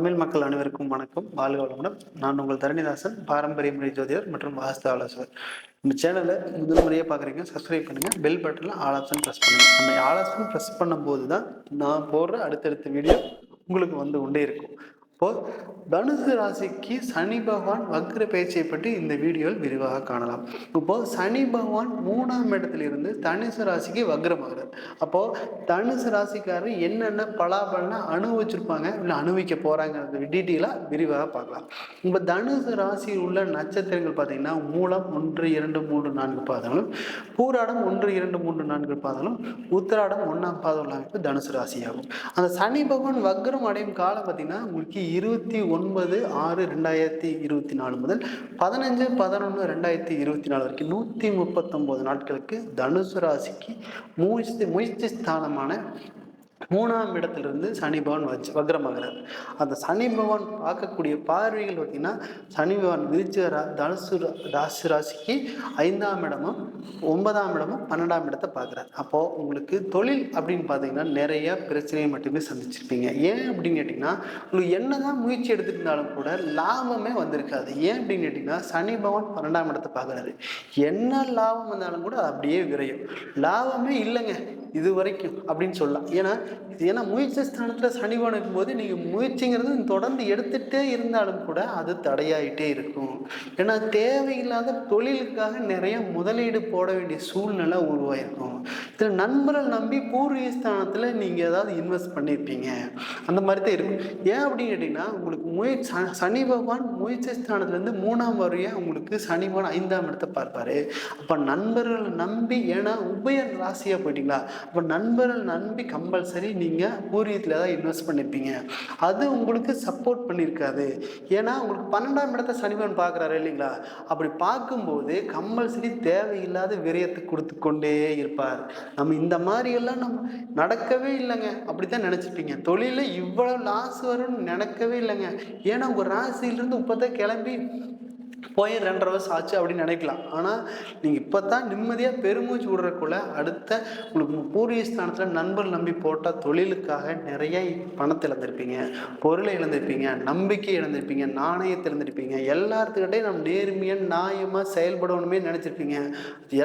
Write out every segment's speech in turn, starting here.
தமிழ் மக்கள் அனைவருக்கும் வணக்கம். வாழ்க வளமுடன். நான் உங்கள் தரணிதாசன் பாரம்பரிய முறை ஜோதிடர் மற்றும் வாஸ்து ஆலோசகர். இந்த சேனலை முதல் முறையாக பார்க்குறீங்க சப்ஸ்கிரைப் பண்ணுங்கள் பெல் பட்டனில் ஆல் ஆப்ஷன் ப்ரெஸ் பண்ணுங்கள் நம்ம ஆல் ஆப்ஷன் ப்ரெஸ் பண்ணும்போது தான் நான் போடுற அடுத்தடுத்த வீடியோ உங்களுக்கு வந்து கொண்டே இருக்கும். இப்போது தனுசு ராசிக்கு சனி பகவான் வக்ர பேச்சை பற்றி இந்த வீடியோவில் விரிவாக காணலாம். இப்போது சனி பகவான் மூணாம் இடத்திலிருந்து தனுசு ராசிக்கு வக்ரமாகிறார். அப்போது தனுசு ராசிக்காரர் என்னென்ன பலாபலனை அனுபவிச்சிருப்பாங்க இல்லை அனுபவிக்க போகிறாங்கிறது டீட்டெயிலாக விரிவாக பார்க்கலாம். இப்போ தனுசு ராசியில் உள்ள நட்சத்திரங்கள் பார்த்தீங்கன்னா மூலம் ஒன்று இரண்டு மூன்று நான்கு பாதங்களும் பூராடம் ஒன்று இரண்டு மூன்று நான்கு பாதங்களும் உத்திராடம் ஒன்றாம் பாதம் உள்ள தனுசு ராசியாகும். அந்த சனி பகவான் வக்ரம் அடையும் காலம் பார்த்தீங்கன்னா உங்களுக்கு இருபத்தி ஒன்று ஒன்பது ஆறு ரெண்டாயிரத்தி இருபத்தி நாலு முதல் பதினஞ்சு பதினொன்று ரெண்டாயிரத்தி இருபத்தி நாலு வரைக்கும் நூற்றி முப்பத்தொம்போது நாட்களுக்கு தனுசு ராசிக்கு முயற்சி முயற்சி ஸ்தானமான மூணாம் இடத்திலிருந்து சனி பகவான் வச்சு வக்ரமாகிறார். அந்த சனி பகவான் பார்க்கக்கூடிய பார்வைகள் பார்த்திங்கன்னா சனி பகவான் விரிச்ச ரா தனுசு ராசி ராசிக்கு ஐந்தாம் இடமும் ஒன்பதாம் இடமும் பன்னெண்டாம் இடத்தை பார்க்குறார். அப்போது உங்களுக்கு தொழில் அப்படின்னு பார்த்தீங்கன்னா நிறைய பிரச்சனையை மட்டுமே சந்திச்சிருப்பீங்க. ஏன் அப்படின்னு கேட்டிங்கன்னா உங்களுக்கு என்னதான் முயற்சி எடுத்துருந்தாலும் கூட லாபமே வந்திருக்காது. ஏன் அப்படின்னு கேட்டிங்கன்னா சனி பகவான் பன்னெண்டாம் இடத்தை பார்க்குறாரு. என்ன லாபம் வந்தாலும் கூட அப்படியே விரையும். லாபமே இல்லைங்க இது வரைக்கும் அப்படின்னு சொல்லலாம். ஏன்னா ஏன்னா முயற்சி ஸ்தானத்தில் சனிவான் இருக்கும்போது நீங்கள் முயற்சிங்கிறது தொடர்ந்து எடுத்துகிட்டே இருந்தாலும் கூட அது தடையாயிட்டே இருக்கும். ஏன்னா தேவையில்லாத தொழிலுக்காக நிறைய முதலீடு போட வேண்டிய சூழ்நிலை உருவாயிருக்கும். இதில் நண்பர்கள் நம்பி பூர்வீக ஸ்தானத்தில் நீங்கள் ஏதாவது இன்வெஸ்ட் பண்ணியிருப்பீங்க அந்த மாதிரி தான் இருக்கும். ஏன் அப்படின்னு கேட்டிங்கன்னா உங்களுக்கு முயற்சி சனி பகவான் முயற்சி ஸ்தானத்துலேருந்து மூணாம் வரையாக உங்களுக்கு சனி பகவான் ஐந்தாம் இடத்தை பார்ப்பாரு. அப்போ நண்பர்களை நம்பி ஏன்னா உபய ராசியாக போயிட்டீங்களா? அப்போ நண்பர்கள் நம்பி கம்பல்சரி நீங்கள் பூர்வீகத்தில் தான் இன்வெஸ்ட் பண்ணியிருப்பீங்க அது உங்களுக்கு சப்போர்ட் பண்ணியிருக்காது ஏன்னா உங்களுக்கு பன்னெண்டாம் இடத்த சனிவன் பார்க்குறாரு இல்லைங்களா? அப்படி பார்க்கும்போது கம்பல்சரி தேவையில்லாத விரயத்தை கொடுத்து கொண்டே இருப்பார். நம்ம இந்த மாதிரியெல்லாம் நம்ம நடக்கவே இல்லைங்க. அப்படி தான் நினச்சிப்பீங்க தொழிலில் இவ்வளோ லாஸ் வரும்னு நினைக்கவே இல்லைங்க. ஏன்னா உங்கள் ராசியிலிருந்து இப்போ தான் கிளம்பி போய் ரெண்டரை வருஷம் ஆச்சு அப்படின்னு நினைக்கலாம். ஆனால் நீங்கள் இப்போ தான் நிம்மதியாக பெருமூச்சு விடுறக்குள்ள அடுத்த உங்களுக்கு பூர்வீக ஸ்தானத்தில் நண்பர் நம்பி போட்டால் தொழிலுக்காக நிறைய பணத்தை இழந்திருப்பீங்க. பொருளை இழந்திருப்பீங்க. நம்பிக்கை இழந்திருப்பீங்க. நாணயத்தை இழந்திருப்பீங்க. எல்லாத்துக்கிட்டையும் நம்ம நேர்மையாக நியாயமாக செயல்படணுமே நினச்சிருப்பீங்க.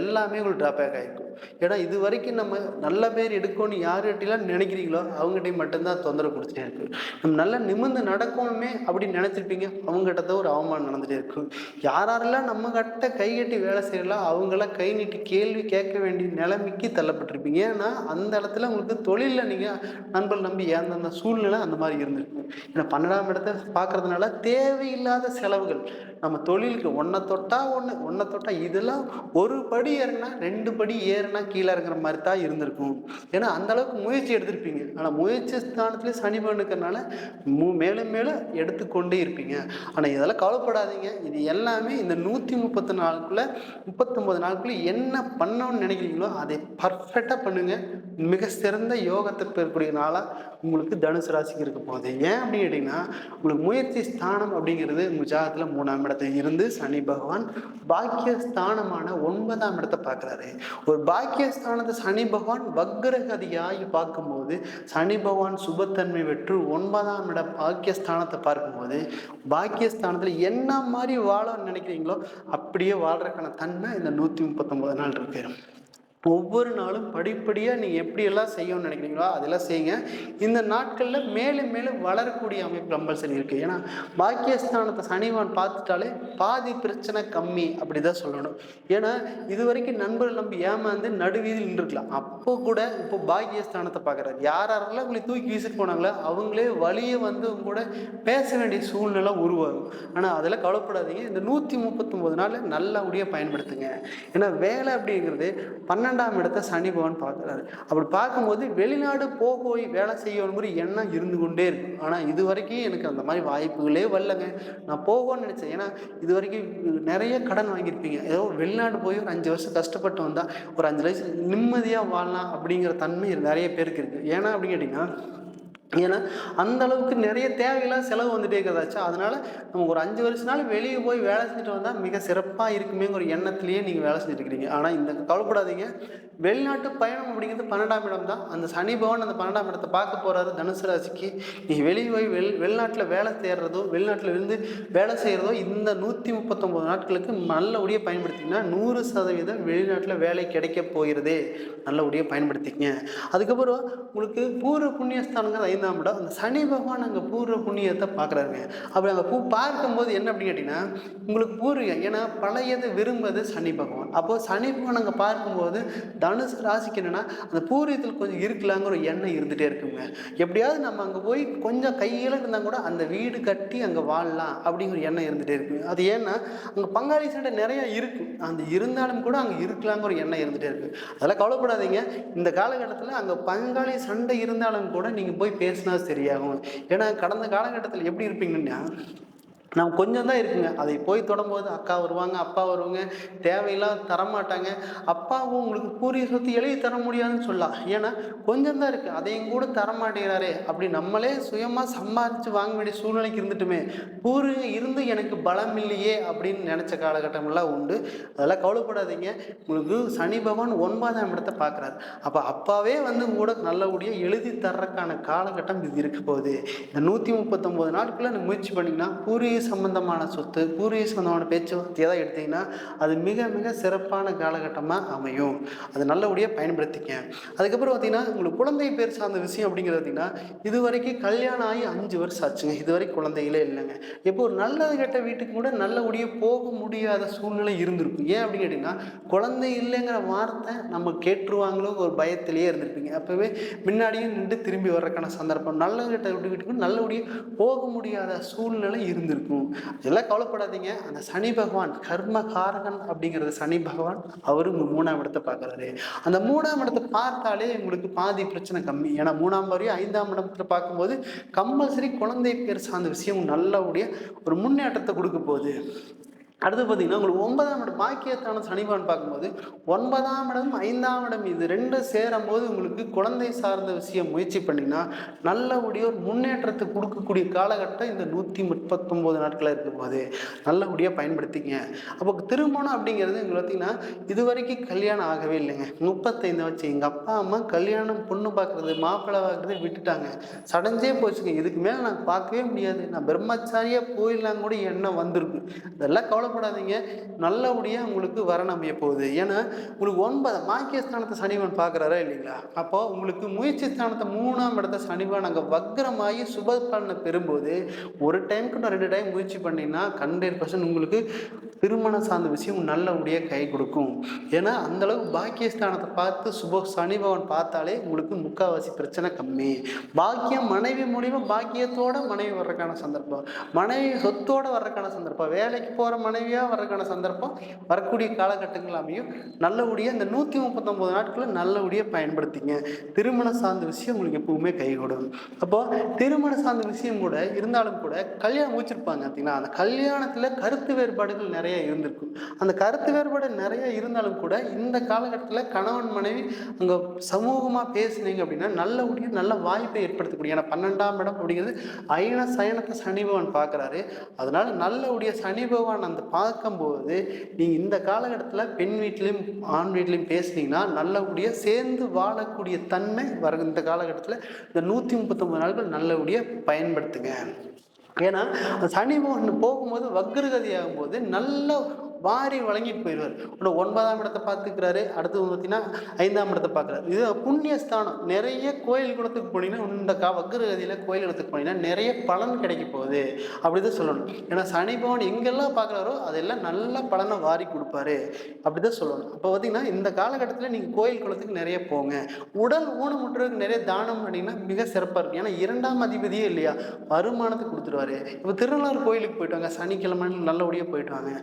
எல்லாமே உங்களுக்கு ட்ராபேக் ஆகிருக்கும் ஏன்னா இது வரைக்கும் நம்ம நல்ல பேர் எடுக்கணும்னு யார்கிட்டலாம் நினைக்கிறீங்களோ அவங்ககிட்டையும் மட்டும்தான் தொந்தரவு கொடுத்துட்டே இருக்கு. நம்ம நல்லா நிமிர்ந்து நடக்கணுமே அப்படின்னு நினச்சிருப்பீங்க. அவங்ககிட்ட தான் ஒரு அவமானம் நடந்துகிட்டே இருக்கும் யாரெல்லாம் நம்ம கிட்ட கை கட்டி வேலை செய்யலாம் அவங்களாம் கை நீட்டி கேள்வி கேட்க வேண்டிய நிலைமைக்கு தள்ளப்பட்டிருப்பீங்க. ஏன்னா அந்த இடத்துல உங்களுக்கு தொழிலில் நீங்கள் நண்பர்கள் நம்பி ஏந்தந்த சூழ்நிலை அந்த மாதிரி இருந்திருக்கும். ஏன்னா பன்னெண்டாம் இடத்த பார்க்கறதுனால தேவையில்லாத செலவுகள். நம்ம தொழிலுக்கு ஒன்றை தொட்டால் ஒன்று ஒன்றை தொட்டால் இதெல்லாம் ஒரு படி ஏறினா ரெண்டு படி ஏறினா கீழே இறங்குற மாதிரி தான் இருந்திருக்கும். ஏன்னா அந்தளவுக்கு முயற்சி எடுத்திருப்பீங்க. ஆனால் முயற்சி ஸ்தானத்துலேயே சனி பண்ணுக்கிறனால மு மேலும் மேலும் எடுத்துக்கொண்டே இருப்பீங்க. ஆனால் இதெல்லாம் கவலைப்படாதீங்க. இது எல்லாமே இந்த நூற்றி முப்பத்தி நாளுக்குள்ளே முப்பத்தொம்பது நாளுக்குள்ளே என்ன பண்ணணும்னு நினைக்கிறீங்களோ அதை பர்ஃபெக்டாக பண்ணுங்கள் மிக சிறந்த யோகத்தை பெறக்கூடிய நாளாக உங்களுக்கு தனுசு ராசிக்கு இருக்க போகுது. ஏன் அப்படின்னு கேட்டிங்கன்னா உங்களுக்கு முயற்சி ஸ்தானம் அப்படிங்கிறது உங்கள் ஜாதகத்தில் மூணாம் இடத்துல இருந்து சனி பகவான் பாக்கியஸ்தானமான ஒன்பதாம் இடத்தை பார்க்குறாரு. ஒரு பாக்கியஸ்தானத்தை சனி பகவான் வக்ரகதியாகி பார்க்கும்போது சனி பகவான் சுபத்தன்மை பெற்று ஒன்பதாம் இட பாக்கியஸ்தானத்தை பார்க்கும்போது பாக்கியஸ்தானத்தில் என்ன மாதிரி வாழன்னு நினைக்கிறீங்களோ அப்படியே வாழ்றதுக்கான தன்மை இந்த நூற்றி முப்பத்தொம்பது நாள் இருக்கு. ஒவ்வொரு நாளும் படிப்படியாக நீங்கள் எப்படியெல்லாம் செய்யணும்னு நினைக்கிறீங்களோ அதெல்லாம் செய்யுங்க. இந்த நாட்களில் மேலும் மேலும் வளரக்கூடிய அமைப்பு கம்பல்சரி இருக்குது ஏன்னா பாக்கியஸ்தானத்தை சனிவான் பார்த்துட்டாலே பாதி பிரச்சனை கம்மி அப்படி தான் சொல்லணும். ஏன்னா இது வரைக்கும் நண்பர்கள் நம்பி ஏமாந்து நடுவீதியில் நின்றுருக்கலாம். அப்போ கூட இப்போ பாக்கியஸ்தானத்தை பார்க்குறாரு. யார் யாரெல்லாம் உங்களை தூக்கி வீசிட்டு போனாங்களோ அவங்களே வழியை வந்து கூட பேச வேண்டிய சூழ்நிலை உருவாகும். ஆனால் அதெல்லாம் கவலைப்படாதீங்க. இந்த நூற்றி முப்பத்தொம்போது நாள் நல்லபடியாக பயன்படுத்துங்க. ஏன்னா வேலை அப்படிங்கிறது பன்னெண்டு பன்னெண்டாம் இடத்தை சனி பகவான் பார்க்குறாரு. அப்படி பார்க்கும்போது வெளிநாடு போக போய் வேலை செய்யணுங்கிற எண்ணம் இருந்து கொண்டே இருக்கும். ஆனால் இது வரைக்கும் எனக்கு அந்த மாதிரி வாய்ப்புகளே வரலங்க. நான் போகணும்னு நினச்சேன். ஏன்னா இது வரைக்கும் நிறைய கடன் வாங்கியிருப்பீங்க. ஏதோ வெளிநாடு போய் ஒரு அஞ்சு வருஷம் கஷ்டப்பட்டு வந்தால் ஒரு அஞ்சு வயசு நிம்மதியாக வாழலாம் அப்படிங்கிற தன்மை நிறைய பேருக்கு இருக்குது ஏன்னா அப்படின்னு கேட்டிங்கன்னா ஏன்னா அந்த அளவுக்கு நிறைய தேவையில்லாத செலவு வந்துட்டே இருக்கிறதாச்சா அதனால நமக்கு ஒரு அஞ்சு வருஷ நாள் வெளியே போய் வேலை செஞ்சுட்டு வந்தால் மிக சிறப்பாக இருக்குமேங்கிற ஒரு எண்ணத்திலேயே நீங்கள் வேலை செஞ்சுட்டு இருக்கிறீங்க ஆனால் இந்த கவலைப்படாதீங்க. வெளிநாட்டு பயணம் அப்படிங்கிறது பன்னெண்டாம் இடம் தான். அந்த சனி பவன் அந்த பன்னெண்டாம் இடத்தை பார்க்க போகிறாரு தனுசு ராசிக்கு. நீ வெளியே போய் வெள் வெளிநாட்டில் வேலை தேடுறதோ வெளிநாட்டில் இருந்து வேலை செய்கிறதோ இந்த நூற்றி முப்பத்தொம்போது நாட்களுக்கு நல்லபடியாக பயன்படுத்திங்கன்னா நூறு சதவீதம் வெளிநாட்டில் வேலை கிடைக்க போகிறதே. நல்லபடியாக பயன்படுத்திக்கங்க. அதுக்கப்புறம் உங்களுக்கு பூர்வ புண்ணியஸ்தானங்கள் ஐந்தாம் இடம் அந்த சனி பகவான் அங்கே பூர்வ புண்ணியத்தை பார்க்குறாருங்க. அப்படி அங்கே பூ பார்க்கும்போது என்ன அப்படின்னு கேட்டிங்கன்னா உங்களுக்கு பூர்வீகம் ஏன்னா பழையதை விரும்புவது சனி பகவான். அப்போது சனி பகவான் அங்கே பார்க்கும்போது தனுசு ராசிக்கு என்னென்னா அந்த பூர்வீகத்தில் கொஞ்சம் இருக்கலாங்கிற ஒரு எண்ணம் இருந்துகிட்டே இருக்குங்க. எப்படியாவது நம்ம அங்கே போய் கொஞ்சம் கையில் இருந்தால் கூட அந்த வீடு கட்டி அங்கே வாழலாம் அப்படிங்கிற எண்ணம் இருந்துகிட்டே இருக்கு அது ஏன்னா அங்கே பங்காளி சண்டை நிறையா இருக்கும் அந்த இருந்தாலும் கூட அங்கே இருக்கலாங்கிற ஒரு எண்ணம் இருந்துகிட்டே இருக்குது அதெல்லாம் கவலைப்படாதீங்க. இந்த காலகட்டத்தில் அங்கே பங்காளி சண்டை இருந்தாலும் கூட நீங்கள் போய் பேசினா சரியாகும். ஏன்னா கடந்த காலகட்டத்தில் எப்படி இருப்பீங்கன்னா நம்ம கொஞ்சம் தான் இருக்குங்க. அதை போய் தொடும்போது அக்கா வருவாங்க அப்பா வருவாங்க. தேவையெல்லாம் தரமாட்டாங்க. அப்பாவும் உங்களுக்கு பூரிய சொத்து எழுதி தர முடியாதுன்னு சொல்லலாம் ஏன்னா கொஞ்சம் தான் இருக்குது அதையும் கூட தர மாட்டேங்கிறாரே அப்படி நம்மளே சுயமாக சம்பாதிச்சு வாங்க வேண்டிய சூழ்நிலைக்கு இருந்துட்டுமே பூர்வீக இருந்து எனக்கு பலம் இல்லையே அப்படின்னு நினச்ச காலகட்டமெல்லாம் உண்டு. அதெல்லாம் கவலைப்படாதீங்க. உங்களுக்கு சனி பகவான் ஒன்பதாம் இடத்தை பார்க்குறாரு. அப்போ அப்பாவே வந்து கூட நல்லபடியாக எழுதி தர்றதுக்கான காலகட்டம் இது இருக்க போகுது. இந்த நூற்றி முப்பத்தொம்போது நாட்களில் முயற்சி பண்ணிங்கன்னா பூர்வீக சம்பந்தமான சொத்து பூர்வீக சம்பந்தமான பேச்சுவார்த்தையை தான் எடுத்தீங்கன்னா அது மிக மிக சிறப்பான காலகட்டமாக அமையும். அது நல்லபடியாக பயன்படுத்திக்க. அதுக்கப்புறம் பார்த்தீங்கன்னா உங்களுக்கு குழந்தை பேர் சார்ந்த விஷயம் அப்படிங்கிறது பார்த்தீங்கன்னா இது வரைக்கும் கல்யாணம் ஆகி அஞ்சு வருஷம் ஆச்சுங்க. இது வரைக்கும் குழந்தைகளே இல்லைங்க. இப்போ ஒரு நல்லது கெட்ட வீட்டுக்கு கூட நல்லபடியாக போக முடியாத சூழ்நிலை இருந்திருக்கும். ஏன் அப்படின்னு கேட்டிங்கன்னா குழந்தை இல்லைங்கிற வார்த்தை நம்ம கேட்டுருவாங்களோ ஒரு பயத்திலேயே இருந்திருப்பீங்க. அப்போவே முன்னாடியே நின்று திரும்பி வர்றதுக்கான சந்தர்ப்பம். நல்லது கெட்ட வீட்டு வீட்டுக்கு நல்லபடியாக போக முடியாத சூழ்நிலை இருந்திருக்கும். இதெல்லாம் கவலைப்படாதீங்க. அந்த சனி பகவான் கர்ம காரகன் அப்படிங்கிறது சனி பகவான் அவரு உங்க மூணாம் இடத்தை பார்க்குறாரு. அந்த மூணாம் இடத்தை பார்த்தாலே உங்களுக்கு பாதி பிரச்சனை கம்மி. ஏன்னா மூணாம் வரையும் ஐந்தாம் இடத்துல பார்க்கும்போது கம்பல்சரி குழந்தை பேர் சார்ந்த விஷயம் நல்லபடியாக ஒரு முன்னேற்றத்தை கொடுக்க போகுது. அடுத்து பார்த்தீங்கன்னா உங்களுக்கு ஒன்பதாம் இடம் பாக்கியத்தான சனிபான் பார்க்கும்போது ஒன்பதாம் இடம் ஐந்தாம் இடம் இது ரெண்டும் சேரும் போது உங்களுக்கு குழந்தை சார்ந்த விஷயம் முயற்சி பண்ணிங்கன்னா நல்லபடியாக ஒரு முன்னேற்றத்தை கொடுக்கக்கூடிய காலகட்டம் இந்த நூற்றி முப்பத்தொம்போது நாட்களாக இருக்கும் போது நல்லபடியாக பயன்படுத்திங்க அப்போ திருமணம் அப்படிங்கிறது எங்களுக்கு பார்த்தீங்கன்னா இது வரைக்கும் கல்யாணம் ஆகவே இல்லைங்க. முப்பத்தைந்து வச்சு எங்கள் அப்பா அம்மா கல்யாணம் பொண்ணு பார்க்குறது மாப்பிள்ளை பார்க்குறது விட்டுட்டாங்க. சடஞ்சே போச்சுங்க. இதுக்கு மேலே நான் பார்க்கவே முடியாது. நான் பிரம்மச்சாரியாக போயிடலாம் கூட எண்ணம் வந்திருக்கு. இதெல்லாம் கவலைப்படாதீங்க. நல்லபடியாக உங்களுக்கு வரன் அமைய போகுது. ஏன்னா உங்களுக்கு ஒன்பது மாக்கிய ஸ்தானத்தை சனிவன் பார்க்குறாரா இல்லைங்களா? அப்போ உங்களுக்கு முயற்சி ஸ்தானத்தை மூணாம் இடத்த சனிவன் அங்கே வக்ரமாகி சுப பலனை பெறும்போது ஒரு டைமுக்கு நான் ரெண்டு டைம் முயற்சி பண்ணிங்கன்னா ஹண்ட்ரட் பர்சன்ட் உங்களுக்கு திருமணம் சார்ந்த விஷயம் நல்லபடியாக கை கொடுக்கும். ஏன்னா அந்தளவுக்கு பாக்கியஸ்தானத்தை பார்த்து சுப சனி பகவான் பார்த்தாலே உங்களுக்கு முக்கால்வாசி பிரச்சனை கம்மி. பாக்கியம் மனைவி மூலிமா பாக்கியத்தோட மனைவி வர்றதுக்கான சந்தர்ப்பம். மனைவி சொத்தோட வர்றதுக்கான சந்தர்ப்பம். வேலைக்கு போகிற மனைவியாக வர்றதுக்கான சந்தர்ப்பம் வரக்கூடிய காலகட்டங்கள் அமையும். நல்லபடியாக இந்த நூற்றி முப்பத்தொம்போது நாட்களை நல்லபடியாக பயன்படுத்திங்க. திருமணம் சார்ந்த விஷயம் உங்களுக்கு எப்பவுமே கை கொடுக்கும் அப்போ திருமணம் சார்ந்த விஷயம் கூட இருந்தாலும் கூட கல்யாணம் முடிச்சிருப்பாங்க பார்த்தீங்கன்னா அந்த கல்யாணத்தில் கருத்து வேறுபாடுகள் நிறைய இருந்திருக்கும். அந்த கருத்து வேறுபாடு நிறைய இருந்தாலும் கூட இந்த காலகட்டத்தில் கணவன் மனைவி அங்கே சமூகமாக பேசுனீங்க அப்படின்னா நல்லபடியாக நல்ல வாய்ப்பை ஏற்படுத்தக்கூடிய ஏன்னா பன்னெண்டாம் இடம் அப்படிங்கிறது அயன சயனத்தை சனி பகவான் பார்க்குறாரு. அதனால நல்லபடியாக சனி பகவான் அந்த பார்க்கும்போது நீங்கள் இந்த காலகட்டத்தில் பெண் வீட்லேயும் ஆண் வீட்லேயும் பேசுனீங்கன்னா நல்லபடியாக சேர்ந்து வாழக்கூடிய தன்மை வர இந்த காலகட்டத்தில் இந்த நூற்றி முப்பத்தொம்பது நாட்கள் நல்லபடியாக பயன்படுத்துங்க. ஏன்னா சனி பகவான் போகும்போது வக்ரகதி ஆகும்போது நல்ல வாரி வழங்கிட்டு போயிடுவார். உடனே ஒன்பதாம் இடத்தை பார்த்துக்கிறாரு அடுத்து பார்த்தீங்கன்னா ஐந்தாம் இடத்தை பார்க்குறாரு. இது புண்ணிய ஸ்தானம் நிறைய கோயில் குளத்துக்கு போனீங்கன்னா இந்த கா வக்ரகதியில் கோயில் குளத்துக்கு போனீங்கன்னா நிறைய பலன் கிடைக்க போகுது. அப்படி தான் சொல்லணும். ஏன்னா சனி பகவான் எங்கெல்லாம் பார்க்குறாரோ அதெல்லாம் நல்ல பலனை வாரி கொடுப்பாரு. அப்படி தான் சொல்லணும். அப்போ பார்த்தீங்கன்னா இந்த காலகட்டத்தில் நீங்கள் கோயில் குளத்துக்கு நிறைய போங்க. உடல் ஊனமுற்றவருக்கு நிறைய தானம் பண்ணிங்கன்னா மிக சிறப்பாக இருக்கும். ஏன்னா இரண்டாம் அதிபதியே இல்லையா? வருமானத்தை கொடுத்துருவாரு. இப்போ திருநள்ளாறு கோயிலுக்கு போயிட்டு வாங்க. சனிக்கிழமை நல்லபடியாக போயிட்டு வாங்க.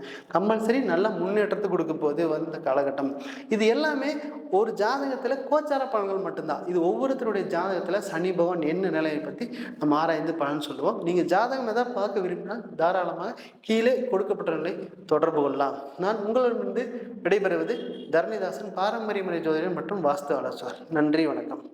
கம்பல்சரி நல்ல முன்னேற்றத்தை கொடுக்க போகுது வந்த காலகட்டம். இது எல்லாமே ஒரு ஜாதகத்தில் கோச்சார பலன்கள் மட்டும்தான். இது ஒவ்வொருத்தருடைய ஜாதகத்தில் சனி பகவான் என்ன நிலையை பற்றி நம்ம ஆராய்ந்து பலன் சொல்லுவோம். நீங்கள் ஜாதகம் எதாவது பார்க்க விரும்பினால் தாராளமாக கீழே கொடுக்கப்பட்ட நிலை தொடர்பு கொள்ளலாம். நான் உங்களிடமிருந்து விடைபெறுவது தரணிதாசன் பாரம்பரிய முறை ஜோதிடர் மற்றும் வாஸ்து ஆலோசகர் நன்றி வணக்கம்.